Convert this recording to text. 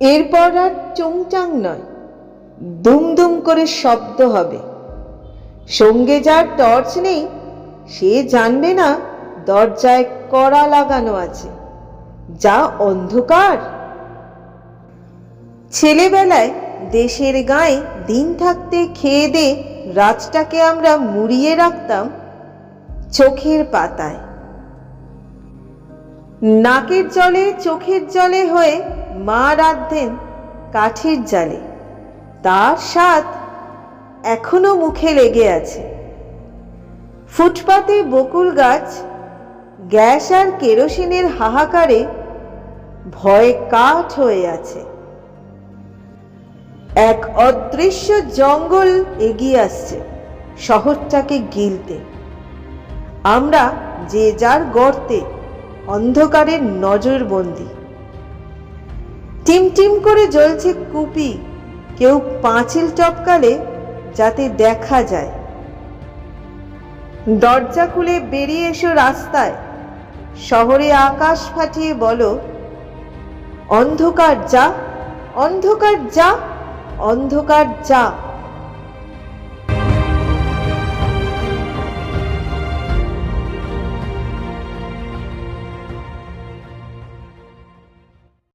এরপর আর চুংচাং নয়, দুমদুম করে শব্দ হবে। সঙ্গে যার টর্চ নেই, সে জানবে না দরজায় কড়া লাগানো আছে। যা অন্ধকার। ছেলেবেলায় দেশের গায়ে দিন থাকতে খেয়ে দে রাতটাকে আমরা মুড়িয়ে রাখতাম চোখের পাতায়। নাকের জলে, চোখের জলে হয়ে মা রাঁধতেন কাঠির জালে। তার স্বাদ এখনও মুখে লেগে আছে। ফুটপাতে বকুল গাছ, গ্যাস আর কেরোসিনের হাহাকারে ভয়ে কাঠ হয়ে আছে। এক অদৃশ্য জঙ্গল এগিয়ে আসছে শহরটাকে গিলতে। আমরা যে যার গর্তে অন্ধকারের নজরবন্দি। টিমটিম করে জ্বলছে কুপি। কেউ পাঁচিল টপকালে যাতে দেখা যায়। দরজা খুলে বেরিয়ে এসো রাস্তায়। শহরে আকাশ ফাটিয়ে বলো, অন্ধকার যা অন্ধকার যা অন্ধকার যা।